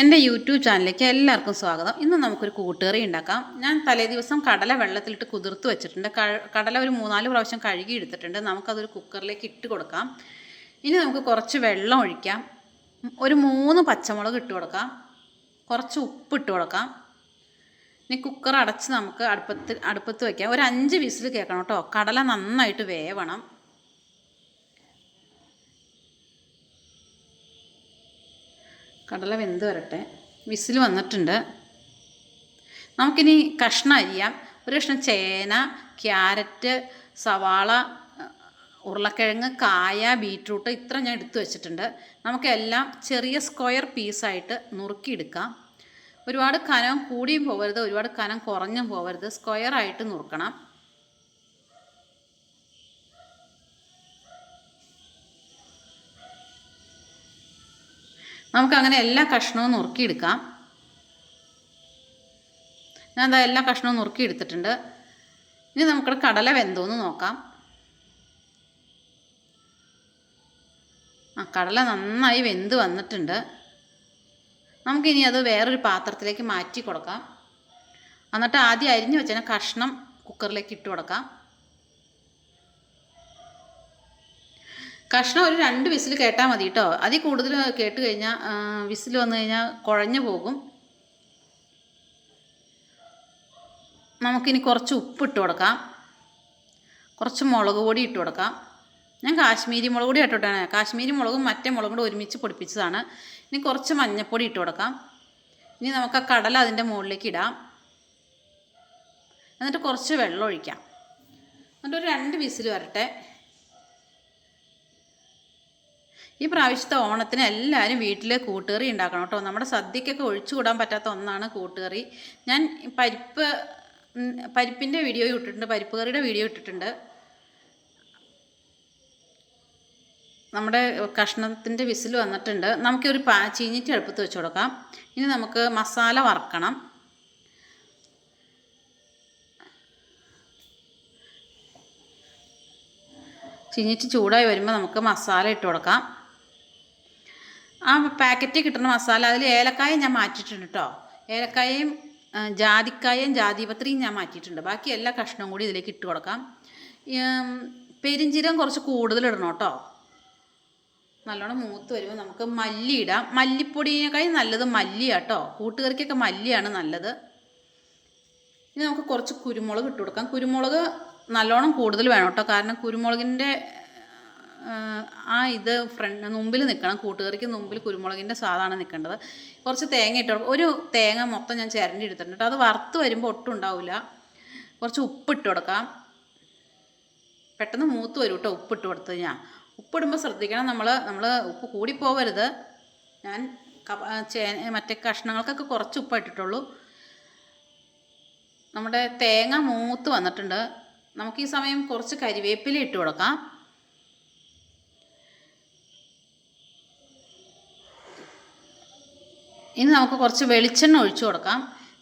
എന്റെ യൂട്യൂബ് ചാനലിലേക്ക് എല്ലാവർക്കും സ്വാഗതം. ഇന്ന് നമുക്കൊരു കൂട്ടുകറി ഉണ്ടാക്കാം. ഞാൻ തലേ ദിവസം കടല വെള്ളത്തിലിട്ട് കുതിർത്ത് വെച്ചിട്ടുണ്ട്. കടല ഒരു മൂന്നാൽ പ്രാവശ്യം കഴുകി എടുത്തിട്ടുണ്ട്. നമുക്കതൊരു കുക്കറിലേക്ക് ഇട്ട് കൊടുക്കാം. ഇനി നമുക്ക് കുറച്ച് വെള്ളം ഒഴിക്കാം. ഒരു മൂന്ന് പച്ചമുളക് ഇട്ട് കൊടുക്കാം. കുറച്ച് ഉപ്പ് ഇട്ട് കൊടുക്കാം. ഇനി കുക്കർ അടച്ച് നമുക്ക് അടുപ്പത്ത് അടുപ്പത്ത് വയ്ക്കാം ഒരു അഞ്ച് വിസിൽ കേൾക്കണം കേട്ടോ. കടല നന്നായിട്ട് വേവണം. കടല വെന്ത് വരട്ടെ. വിസിൽ വന്നിട്ടുണ്ട്. നമുക്കിനി കഷ്ണം അരിയാം. ഒരു കഷ്ണം ചേന ക്യാരറ്റ് സവാള ഉരുളക്കിഴങ്ങ് കായ ബീറ്റ്റൂട്ട് ഇത്ര ഞാൻ എടുത്തു വെച്ചിട്ടുണ്ട്. നമുക്കെല്ലാം ചെറിയ സ്ക്വയർ പീസായിട്ട് നുറുക്കിയെടുക്കാം. ഒരുപാട് കനം കൂടിയും പോകരുത് ഒരുപാട് കനം കുറഞ്ഞും പോകരുത്. സ്ക്വയറായിട്ട് നുറുക്കണം. നമുക്കങ്ങനെ എല്ലാ കഷ്ണവും നുറുക്കിയെടുക്കാം. ഞാൻ എന്താ എല്ലാ കഷ്ണവും നുറുക്കിയെടുത്തിട്ടുണ്ട്. ഇനി നമുക്ക് കടല വെന്തോന്ന് നോക്കാം. ആ കടല നന്നായി വെന്ത് വന്നിട്ടുണ്ട്. നമുക്കിനി അത് വേറൊരു പാത്രത്തിലേക്ക് മാറ്റി കൊടുക്കാം. എന്നിട്ട് ആദ്യം അരിഞ്ഞു വെച്ചാൽ കഷ്ണം കുക്കറിലേക്ക് ഇട്ട് കൊടുക്കാം. കഷ്ണം ഒരു രണ്ട് വിസിൽ കേട്ടാൽ മതി കേട്ടോ അതിൽ കൂടുതൽ കേട്ട് കഴിഞ്ഞാൽ വിസിൽ വന്നു കഴിഞ്ഞാൽ കുഴഞ്ഞു പോകും. നമുക്കിനി കുറച്ച് ഉപ്പ് ഇട്ട് കൊടുക്കാം. കുറച്ച് മുളക് പൊടി ഇട്ട് കൊടുക്കാം. ഞാൻ കാശ്മീരി മുളക് പൊടി ഇട്ടോട്ടാണ്. കാശ്മീരി മുളകും മറ്റേ മുളകും കൂടെ ഒരുമിച്ച് പൊടിപ്പിച്ചതാണ്. ഇനി കുറച്ച് മഞ്ഞൾപ്പൊടി ഇട്ട് കൊടുക്കാം. ഇനി നമുക്ക് ആ കടല അതിന്റെ മുകളിലേക്ക് ഇടാം. എന്നിട്ട് കുറച്ച് വെള്ളം ഒഴിക്കാം. എന്നിട്ട് ഒരു രണ്ട് വിസിൽ വരട്ടെ. ഈ പ്രാവശ്യത്തെ ഓണത്തിന് എല്ലാവരും വീട്ടിൽ കൂട്ടുകറി ഉണ്ടാക്കണം കേട്ടോ. നമ്മുടെ സദ്യക്കൊക്കെ ഒഴിച്ചുകൂടാൻ പറ്റാത്ത ഒന്നാണ് കൂട്ടുകറി. ഞാൻ പരിപ്പ് പരിപ്പിന്റെ വീഡിയോ ഇട്ടിട്ടുണ്ട്. പരിപ്പ് കറിയുടെ വീഡിയോ ഇട്ടിട്ടുണ്ട്. നമ്മുടെ കഷ്ണത്തിന്റെ വിസിൽ വന്നിട്ടുണ്ട്. നമുക്കൊരു പാ ചീഞ്ഞിട്ട് അടുപ്പത്ത് വെച്ച് കൊടുക്കാം. ഇനി നമുക്ക് മസാല വറക്കണം. ചീഞ്ഞിട്ട് ചൂടായി വരുമ്പോൾ നമുക്ക് മസാല ഇട്ട് കൊടുക്കാം. ആ പാക്കറ്റ് കിട്ടുന്ന മസാല അതിൽ ഏലക്കായ ഞാൻ മാറ്റിയിട്ടുണ്ട് കേട്ടോ ഏലക്കായയും ജാതിക്കായും ജാതിക്കായയും ജാതിപത്രിയും ഞാൻ മാറ്റിയിട്ടുണ്ട്. ബാക്കി എല്ലാ കഷ്ണവും കൂടി ഇതിലേക്ക് ഇട്ട് കൊടുക്കാം. പെരിഞ്ചീരം കുറച്ച് കൂടുതൽ ഇടണം കേട്ടോ നല്ലോണം മൂത്ത് വരുമ്പോൾ നമുക്ക് മല്ലി ഇടാം. മല്ലിപ്പൊടിയേക്കാളും നല്ലത് മല്ലിയാണ് കേട്ടോ കൂട്ടുകറിക്കൊക്കെ മല്ലിയാണ് നല്ലത്. ഇനി നമുക്ക് കുറച്ച് കുരുമുളക് ഇട്ട് കൊടുക്കാം. കുരുമുളക് നല്ലോണം കൂടുതൽ വേണം കേട്ടോ കാരണം കുരുമുളകിന്റെ ആ ഇത് ഫ്രണ്ട് മുമ്പിൽ നിൽക്കണം. കൂട്ടുകറിക്ക് മുമ്പിൽ കുരുമുളകിന്റെ സ്വാദാണ് നിൽക്കേണ്ടത്. കുറച്ച് തേങ്ങ ഇട്ട് ഒരു തേങ്ങ മൊത്തം ഞാൻ ചിരണ്ടി എടുത്തിട്ടുണ്ട് അത് വറുത്ത് വരുമ്പോൾ ഒട്ടും ഉണ്ടാവില്ല. കുറച്ച് ഉപ്പിട്ട് കൊടുക്കാം. പെട്ടെന്ന് മൂത്ത് വരും കേട്ടോ ഉപ്പിട്ട് കൊടുത്ത് ഞാൻ ഉപ്പിടുമ്പോൾ ശ്രദ്ധിക്കണം നമ്മൾ നമ്മൾ ഉപ്പ് കൂടിപ്പോവരുത്. ഞാൻ മറ്റേ കഷ്ണങ്ങൾക്കൊക്കെ കുറച്ച് ഉപ്പ് ഇട്ടിട്ടുള്ളൂ. നമ്മുടെ തേങ്ങ മൂത്ത് വന്നിട്ടുണ്ട്. നമുക്ക് ഈ സമയം കുറച്ച് കരിവേപ്പില ഇട്ട് കൊടുക്കാം. ഇനി നമുക്ക് കുറച്ച് വെളിച്ചെണ്ണ ഒഴിച്ചു കൊടുക്കാം.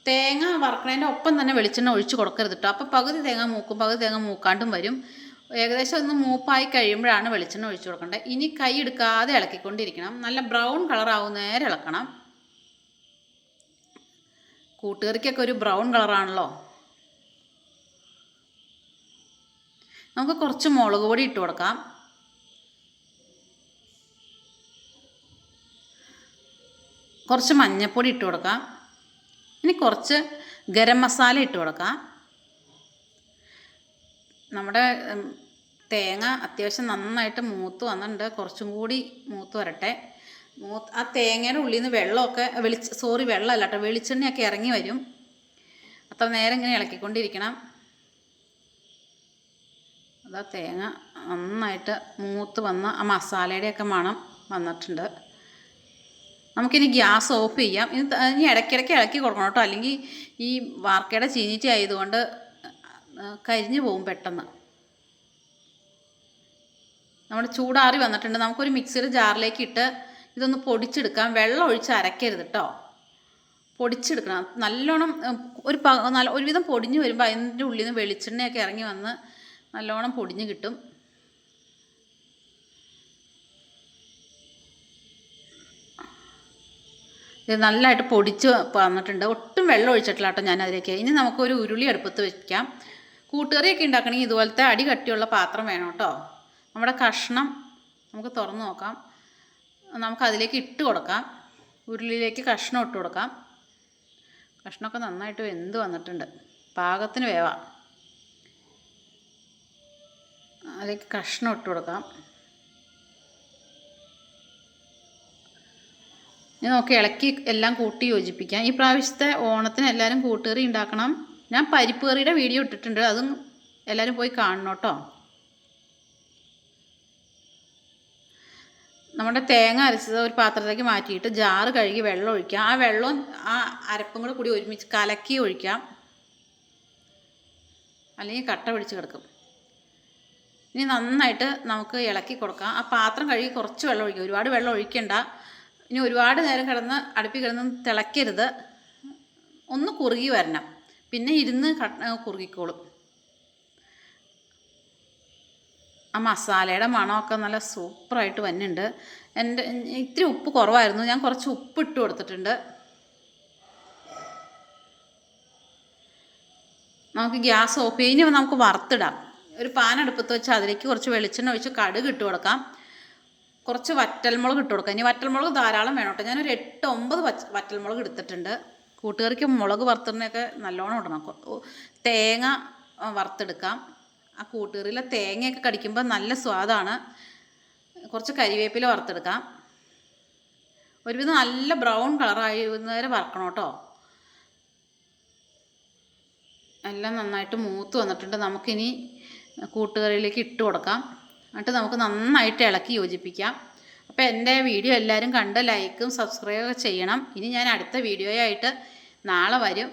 തേങ്ങ വറക്കണതിന്റെ ഒപ്പം തന്നെ വെളിച്ചെണ്ണ ഒഴിച്ച് കൊടുക്കരുത് കേട്ടോ അപ്പോൾ പകുതി തേങ്ങ മൂക്കും പകുതി തേങ്ങ മൂക്കാണ്ടും വരും. ഏകദേശം ഒന്ന് മൂപ്പായി കഴിയുമ്പോഴാണ് വെളിച്ചെണ്ണ ഒഴിച്ചു കൊടുക്കേണ്ടത് ഇനി കൈ എടുക്കാതെ ഇളക്കിക്കൊണ്ടിരിക്കണം. നല്ല ബ്രൗൺ കളർ ആവുന്ന നേരെ ഇളക്കണം. കൂട്ടുകറിക്കൊക്കെ ഒരു ബ്രൗൺ കളറാണല്ലോ നമുക്ക് കുറച്ച് മുളക് പൊടി ഇട്ട് കൊടുക്കാം. കുറച്ച് മഞ്ഞൾപ്പൊടി ഇട്ട് കൊടുക്കാം. ഇനി കുറച്ച് ഗരം മസാല ഇട്ട് കൊടുക്കാം. നമ്മുടെ തേങ്ങ അത്യാവശ്യം നന്നായിട്ട് മൂത്ത് വന്നിട്ടുണ്ട്. കുറച്ചും കൂടി മൂത്ത് വരട്ടെ. മൂത്ത് ആ തേങ്ങയുടെ ഉള്ളിൽ നിന്ന് വെള്ളമൊക്കെ വെളിച്ച സോറി വെള്ളമല്ല കേട്ടോ വെളിച്ചെണ്ണയൊക്കെ ഇറങ്ങി വരും. അത്ര നേരം ഇങ്ങനെ ഇളക്കിക്കൊണ്ടിരിക്കണം. അതാ തേങ്ങ നന്നായിട്ട് മൂത്ത് വന്ന ആ മസാലയുടെയൊക്കെ മണം വന്നിട്ടുണ്ട്. നമുക്കിനി ഗ്യാസ് ഓഫ് ചെയ്യാം. ഇനി ഇനി ഇടയ്ക്കിടയ്ക്ക് ഇളക്കി കൊടുക്കണം കേട്ടോ. അല്ലെങ്കിൽ ഈ വാർക്കയുടെ ചീനിറ്റി ആയതുകൊണ്ട് കരിഞ്ഞു പോകും പെട്ടെന്ന്. നമ്മുടെ ചൂടാറി വന്നിട്ടുണ്ട്. നമുക്കൊരു മിക്സിയുടെ ജാറിലേക്ക് ഇട്ട് ഇതൊന്ന് പൊടിച്ചെടുക്കാം. വെള്ളം ഒഴിച്ച് അരക്കരുത് കേട്ടോ പൊടിച്ചെടുക്കണം. നല്ലോണം ഒരു നല്ല ഒരുവിധം പൊടിഞ്ഞ് വരുമ്പോൾ അതിന്റെ ഉള്ളിൽ നിന്ന് വെളിച്ചെണ്ണയൊക്കെ ഇറങ്ങി വന്ന് നല്ലോണം പൊടിഞ്ഞ് കിട്ടും. ഇത് നല്ലതായിട്ട് പൊടിച്ച് വന്നിട്ടുണ്ട്. ഒട്ടും വെള്ളം ഒഴിച്ചിട്ടില്ല കേട്ടോ ഞാൻ അതിലേക്ക് ഇനി നമുക്കൊരു ഉരുളി അടുപ്പത്ത് വയ്ക്കാം കൂട്ടുകറിയൊക്കെ ഉണ്ടാക്കണമെങ്കിൽ ഇതുപോലത്തെ അടി കട്ടിയുള്ള പാത്രം വേണം കേട്ടോ. നമ്മുടെ കഷ്ണം നമുക്ക് തുറന്ന് നോക്കാം. നമുക്ക് അതിലേക്ക് ഇട്ട് കൊടുക്കാം. ഉരുളിയിലേക്ക് കഷ്ണം ഇട്ട് കൊടുക്കാം. കഷ്ണമൊക്കെ നന്നായിട്ട് വെന്ത് വന്നിട്ടുണ്ട്. പാകത്തിന് വേവാം. അതിലേക്ക് കഷ്ണം ഇട്ട് കൊടുക്കാം. ഇനി നമുക്ക് ഇളക്കി എല്ലാം കൂട്ടി യോജിപ്പിക്കാം. ഈ പ്രാവശ്യത്തെ ഓണത്തിന് എല്ലാവരും കൂട്ടുകറി ഉണ്ടാക്കണം. ഞാൻ പരിപ്പ് കറിയുടെ വീഡിയോ ഇട്ടിട്ടുണ്ട്. അതും എല്ലാവരും പോയി കാണണം കേട്ടോ. നമ്മുടെ തേങ്ങ അരച്ചത് ഒരു പാത്രത്തിലേക്ക് മാറ്റിയിട്ട് ജാറ് കഴുകി വെള്ളം ഒഴിക്കാം. ആ വെള്ളം ആ അരപ്പും കൂടെ കൂടി ഒരുമിച്ച് കലക്കി ഒഴിക്കാം. അല്ലെങ്കിൽ കട്ട പിടിച്ച് കിടക്കും. ഇനി നന്നായിട്ട് നമുക്ക് ഇളക്കി കൊടുക്കാം. ആ പാത്രം കഴുകി കുറച്ച് വെള്ളം ഒഴിക്കുക ഒരുപാട് വെള്ളം ഒഴിക്കണ്ട. ഇനി ഒരുപാട് നേരം കിടന്ന് അടുപ്പിൽ കിടന്ന് തിളയ്ക്കരുത്. ഒന്ന് കുറുകി വരണം. പിന്നെ ഇരുന്ന് കുറുകിക്കോളും ആ മസാലയുടെ മണമൊക്കെ നല്ല സൂപ്പറായിട്ട് വന്നിട്ടുണ്ട്. എന്റെ ഇത്തിരി ഉപ്പ് കുറവായിരുന്നു. ഞാൻ കുറച്ച് ഉപ്പ് ഇട്ട് കൊടുത്തിട്ടുണ്ട്. നമുക്ക് ഗ്യാസ് ഓഫ് ചെയ്യുമ്പോൾ നമുക്ക് വറുത്തിടാം. ഒരു പാൻ അടുപ്പത്ത് വെച്ച് അതിലേക്ക് കുറച്ച് വെളിച്ചെണ്ണ ഒഴിച്ച് കടുക് ഇട്ട് കൊടുക്കാം. കുറച്ച് വറ്റൽമുളക് ഇട്ട് കൊടുക്കാം. ഇനി വറ്റൽമുളക് ധാരാളം വേണം കേട്ടോ. ഞാനൊരു എട്ട് ഒമ്പത് വച്ച വറ്റൽമുളക് എടുത്തിട്ടുണ്ട്. കൂട്ടുകറിക്ക് മുളക് വറുത്തിടുന്നതൊക്കെ നല്ലോണം ഇടണം. തേങ്ങ വറുത്തെടുക്കാം. ആ കൂട്ടുകറിയിലെ തേങ്ങയൊക്കെ കടിക്കുമ്പോൾ നല്ല സ്വാദാണ്. കുറച്ച് കരിവേപ്പില വറുത്തെടുക്കാം. ഒരുവിധം നല്ല ബ്രൗൺ കളറായി വരെ വറക്കണം കേട്ടോ. എല്ലാം നന്നായിട്ട് മൂത്ത് വന്നിട്ടുണ്ട്. നമുക്കിനി കൂട്ടുകറിയിലേക്ക് ഇട്ട് കൊടുക്കാം. എന്നിട്ട് നമുക്ക് നന്നായിട്ട് ഇളക്കി യോജിപ്പിക്കാം. അപ്പോൾ എന്റെ വീഡിയോ എല്ലാവരും കണ്ട് ലൈക്കും സബ്സ്ക്രൈബൊക്കെ ചെയ്യണം. ഇനി ഞാൻ അടുത്ത വീഡിയോയായിട്ട് നാളെ വരും.